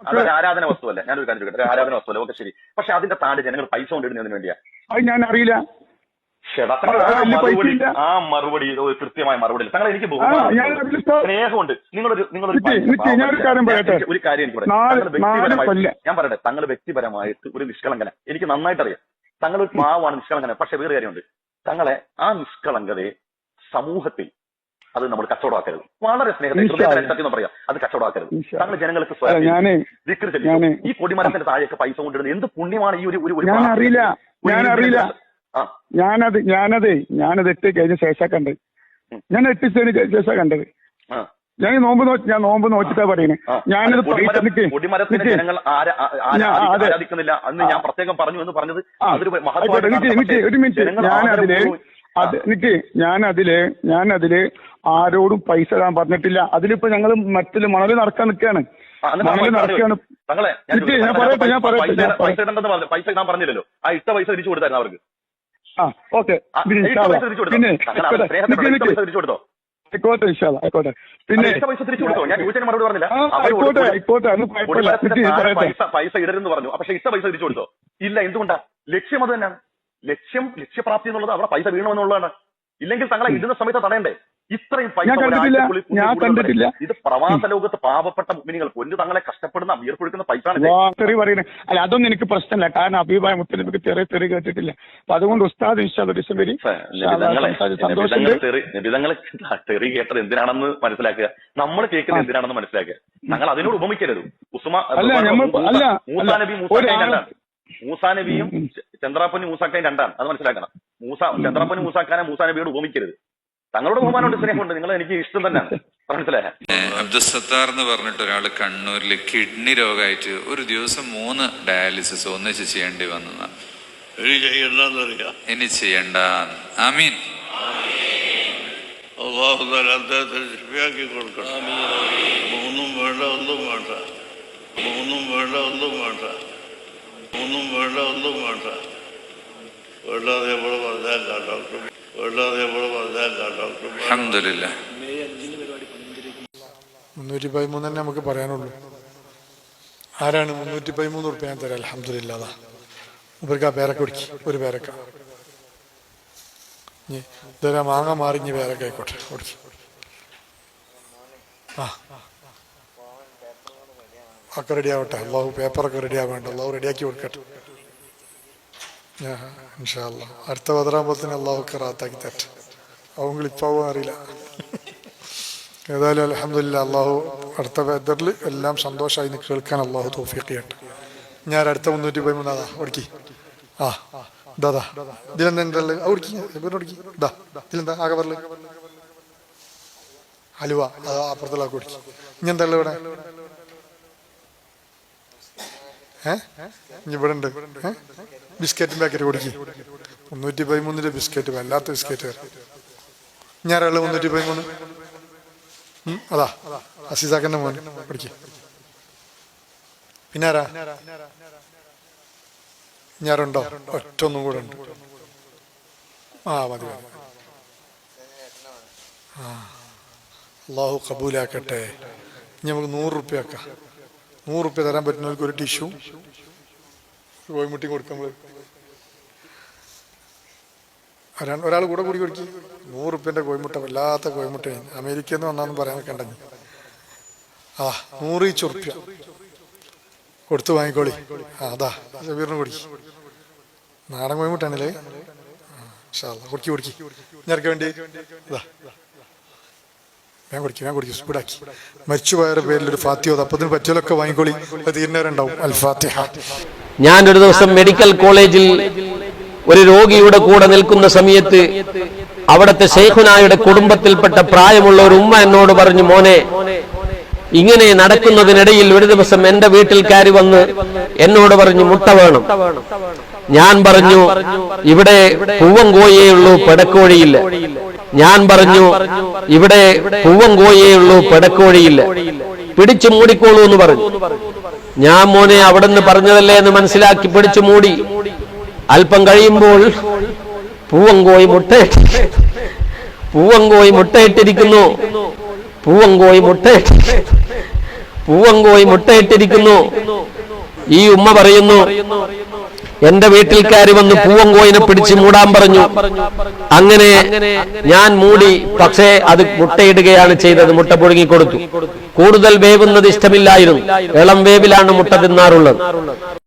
അതൊരു ആരാധന വസ്തുവല്ല? ഞാനൊരു കാര്യം ചോദിക്കട്ടെ. ആരാധന വസ്തുവല്ല? ഓക്കെ ശരി. പക്ഷെ അതിന്റെ താഴെ ജനങ്ങൾ പൈസ കൊണ്ടിടുന്നതിന് വേണ്ടിയാ. അത് ഞാൻ അറിയില്ല മറുപടി. ആ മറുപടി കൃത്യമായ മറുപടി തങ്ങൾ എനിക്ക് സ്നേഹമുണ്ട്. നിങ്ങളൊരു നിങ്ങളൊരു. ഒരു കാര്യം എനിക്ക് പറയാം. ഞാൻ പറയട്ടെ. തങ്ങൾ വ്യക്തിപരമായിട്ട് ഒരു നിഷ്കളങ്കന. എനിക്ക് നന്നായിട്ട് അറിയാം തങ്ങൾ ഒരു പാവാണ് നിഷ്കളങ്കന. പക്ഷെ വേറെ കാര്യമുണ്ട്. തങ്ങളെ ആ നിഷ്കളങ്കതയെ സമൂഹത്തിൽ അത് നമ്മൾ കച്ചവടമാക്കരുത്. വളരെ സ്നേഹത്തെ ഹൃദയത്തിൽ അല്ലാ. സത്യം പറയാം അത് കച്ചവടമാക്കരുത്. താങ്കൾ ജനങ്ങൾക്ക് സ്വയം. ഞാൻ ഈ കൊടിമരത്തിന്റെ താഴെയൊക്കെ പൈസ കൊണ്ടിരുന്നത് എന്ത് പുണ്യമാണ് ഈ ഒരു ഒരു അറിയില്ല ഞാനത് ഞാനത് ഞാനത് എട്ട് കഴിഞ്ഞ ശേഷം കണ്ടത്. ഞാൻ എട്ട് ശേഷം കണ്ടത്. ഞാൻ നോമ്പ് നോക്കി ഞാൻ നോമ്പ് നോക്കിട്ടാ പറയുന്നത് ഞാനത്. ആരാധിക്കുന്നില്ല? അന്ന് ഞാൻ പ്രത്യേകം പറഞ്ഞു എന്ന് പറഞ്ഞത് ഒരു മിനിറ്റ് ഞാൻ അതിൽ അത് നിക്ക് ഞാൻ അതിൽ ഞാൻ അതിൽ ആരോടും പൈസ ഇടാൻ പറഞ്ഞിട്ടില്ല. അതിലിപ്പോ ഞങ്ങൾ മറ്റിൽ മണൽ നടക്കാൻ നിൽക്കുകയാണ്. മണൽ നടക്കുകയാണ് നിക്ക്, ഞാൻ പറയട്ടെ, പൈസ- ഞാൻ പറയട്ടെ, പൈസ ഇടണ്ടെന്ന് പറഞ്ഞു പൈസ ഇടാൻ പറഞ്ഞില്ലല്ലോ. ആ ഇട്ട പൈസ തിരിച്ചു കൊടുത്തായിരുന്നു അവർക്ക്. ആ ഓക്കെ. പിന്നെ ആയിക്കോട്ടെ, ഇൻഷാല്ലാ, ആയിക്കോട്ടെ. പിന്നെ ആയിക്കോട്ടെ. ആയിക്കോട്ടെ പൈസ പൈസ ഇടരുന്ന് പറഞ്ഞു. പക്ഷെ ഇട്ട പൈസ തിരിച്ചു കൊടുത്തോ? ഇല്ല എന്തുകൊണ്ടാ? ലക്ഷ്യം അത് തന്നെയാണ്. ലക്ഷ്യം ലക്ഷ്യപ്രാപ്തി എന്നുള്ളത് അവിടെ പൈസ വീണമെന്നുള്ളതാണ് ഇല്ലെങ്കിൽ തങ്ങളെ ഇടുന്ന സമയത്ത് തടയണ്ടേ? ഇത്രയും പൈസ. ഒരാഴ്ചക്കുള്ളിൽ. ഇത് പ്രവാസ ലോകത്ത് പാവപ്പെട്ട മുഗ്മിനികൾ പൊന്ന് തങ്ങളെ കഷ്ടപ്പെടുന്ന വിയർപ്പൊഴുക്കുന്ന പൈസ തെറി അല്ല അതൊന്നും എനിക്ക് പ്രശ്നമില്ല. കാരണം അഭിപ്രായ മുത്തലിപ്പിക്ക് ചെറിയ തെറി കേട്ടിട്ടില്ല. അപ്പൊ അതുകൊണ്ട് ഉസ്താദ് ഇൻഷാദ് ഡിസം വരി സന്തോഷമുണ്ട്. നിബിതങ്ങൾ തെറി കേട്ടത് എന്തിനാണെന്ന് മനസ്സിലാക്കുക. നമ്മൾ കേൾക്കുന്നത് എന്തിനാണെന്ന് മനസ്സിലാക്കുക. ഞങ്ങൾ അതിനോട് ഉപമിക്കരുത്. ഉസ്മാ അല്ല, മൂസ- നബി മൂസാ നബിയും ചന്ദ്രാപ്പനും മൂസാക്കാൻ രണ്ടാണ്. അത് മനസ്സിലാക്കണം. മൂസ ചന്ദ്രാപ്പനും മൂസാക്കാനെ മൂസാ നബിയോട് ഉപമിക്കരുത് തങ്ങളുടെ ബഹുമാനമുണ്ട് സ്നേഹമുണ്ട്. നിങ്ങൾ എനിക്ക് ഇഷ്ടം തന്നെയാണ്. മനസ്സിലായ? അബ്ദുസത്താർ എന്ന് പറഞ്ഞിട്ട് ഒരാൾ കണ്ണൂരിൽ കിഡ്നി രോഗമായിട്ട് ഒരു ദിവസം മൂന്ന് ഡയാലിസിസ് ഒന്നിച്ച് ചെയ്യേണ്ടി വന്നതാണ് ഇനി ചെയ്യണ്ട. ആമീൻ. ശിഫിയാക്കി കൊടുക്കണം. മൂന്നും വേണ്ട ഒന്നും വേണ്ട. മൂന്നും വേണ്ട ഒന്നും വേണ്ട. മൂന്നും വേണ്ട ഒന്നും വേണ്ട. വേണ്ടാതെ നമ്മൾ പറഞ്ഞേക്കാം ഡോക്ടർ വേണ്ടാതെ നമ്മൾ പറഞ്ഞേക്കാം ഡോക്ടർ അഹമ്മദില്ല മുന്നൂറ്റി പതിമൂന്ന് തന്നെ നമുക്ക് പറയാനുള്ളൂ. ആരാണ് മുന്നൂറ്റി പതിമൂന്ന് ഉറുപ്പ് ഞാൻ തരാം. അലഹമില്ലാതാ ഇവർക്ക് ആ പേരക്ക ഒടുക്കി ഒരു പേരക്ക. ഇനി ഇതുവരെ മാങ്ങ മാറിഞ്ഞ് പേരക്ക ആയിക്കോട്ടെ. കുടിക്കി. ആ. ഒക്കെ റെഡി ആവട്ടെ അള്ളാഹു പേപ്പറൊക്കെ റെഡി ആവേണ്ട അള്ളാഹു റെഡിയാക്കി കൊടുക്കട്ടെ. ഇൻഷാല്ല അടുത്ത പതിനാകുമ്പോഴത്തേന് അള്ളാഹു റാത്താക്കി തരട്ടെ. അവങ്ങൾ ഇപ്പാവും അറിയില്ല. ഏതായാലും അലഹമില്ല അള്ളാഹു അടുത്ത വേദറിൽ എല്ലാം സന്തോഷമായി നിന്ന് കേൾക്കാൻ അള്ളാഹു തോഫിയൊക്കെ ചെയ്യട്ടെ. ഞാൻ അടുത്ത മുന്നൂറ്റി പതിമൂന്നാതാ ഒടുക്കി ആ ദാദാ ഇതിലെന്താ ഒടുക്കി ഒടുക്കി ദാ ഇതിലെന്താ? ആകെ പറൽ ഹലുവ. അത് അപ്പുറത്തുള്ള കുടിക്കി ഇനി എന്താ ഇവിടെ? ഇവിടെ ഉണ്ട് ബിസ്ക്കറ്റും പാക്കറ്റ് കുടിക്കി. മുന്നൂറ്റി പതിമൂന്നിന്റെ ബിസ്ക്കറ്റ് വല്ലാത്ത ബിസ്ക്കറ്റ് ഞാനുള്ളത് മുന്നൂറ്റി പതിമൂന്ന് അതാ. അസീസാക്കന്റെ മോൻ. പഠിക്കും പിന്നെ ആരാ? ഞാറുണ്ടോ ഒറ്റ ഒന്നും കൂടെ ഉണ്ട്. ആ മതി അള്ളാഹു കബൂലാക്കട്ടെ. ഇനി നമുക്ക് നൂറ് റുപ്യ ആക്കാം. നൂറ് റുപ്യ തരാൻ പറ്റുന്നവർക്ക് ഒരു ടിഷ്യൂ. കോഴിമുട്ടി കൊടുക്കുമ്പോൾ ഒരാൾ കൂടെ കൂടി കൊടുക്കി. നൂറ് റുപ്യന്റെ കോഴിമുട്ട വല്ലാത്ത കോഴിമുട്ടയാണ് അമേരിക്കയിൽ നിന്ന് വന്നാന്ന് പറയാൻ കണ്ടെങ്കിൽ ആ നൂറ് ചുറുപ്യ. കൊടുത്തു വാങ്ങിക്കോളി. അതാ. ജബീറിന് കൊടുക്കി. നാടൻ കോഴിമുട്ടാണല്ലേ? കൊടുക്കി കൊടുക്കി. ഞാൻ വേണ്ടി? ഇതാ. ഞാൻ കുടിക്കും ഞാൻ കുടിക്കും സ്പീഡാക്കി മരിച്ചുപോയവരുടെ പേരിൽ ഒരു ഫാത്തിയോ അപ്പത്തിന് പറ്റിയാലൊക്കെ വാങ്ങിക്കോളി. അത് തീരുന്നവരുണ്ടാവും. അൽ ഫാത്തിഹ ഞാൻ ഒരു ദിവസം മെഡിക്കൽ കോളേജിൽ ഒരു രോഗിയുടെ കൂടെ നിൽക്കുന്ന സമയത്ത് അവിടുത്തെ ശൈഖുനായുടെ കുടുംബത്തിൽപ്പെട്ട പ്രായമുള്ള ഒരു ഉമ്മ എന്നോട് പറഞ്ഞു മോനെ ഇങ്ങനെ നടക്കുന്നതിനിടയിൽ ഒരു ദിവസം എന്റെ വീട്ടിൽ കയറി വന്ന് എന്നോട് പറഞ്ഞു മുട്ട വേണം. ഞാൻ പറഞ്ഞു ഇവിടെ പൂവൻ കോയേ ഉള്ളൂ പെടക്കോഴിയില്ല. ഞാൻ പറഞ്ഞു ഇവിടെ പൂവം കോഴിയേ ഉള്ളൂ പെടക്കോഴിയില്ല. പിടിച്ചു മൂടിക്കോളൂ എന്ന് പറഞ്ഞു. ഞാൻ മോനെ അവിടെ നിന്ന് പറഞ്ഞതല്ലേ എന്ന് മനസ്സിലാക്കി പിടിച്ചു മൂടി. അല്പം കഴിയുമ്പോൾ പൂവങ്കോയി മുട്ടയിട്ട് പൂവങ്കോയി മുട്ടയിട്ടിരിക്കുന്നു. പൂവങ്കോയി മുട്ടയിട്ട് പൂവങ്കോയി മുട്ടയിട്ടിരിക്കുന്നു. ഈ ഉമ്മ പറയുന്നു എന്റെ വീട്ടിൽ കയറി വന്ന് പൂവങ്കോയിനെ പിടിച്ച് മൂടാൻ പറഞ്ഞു. അങ്ങനെ ഞാൻ മൂടി പക്ഷേ അത് മുട്ടയിടുകയാണ് ചെയ്തത്. മുട്ട പുഴുങ്ങി കൊടുത്തു കൂടുതൽ വേവുന്നത് ഇഷ്ടമില്ലായിരുന്നു. ഇളം വേവിലാണ് മുട്ട തിന്നാറുള്ളത്.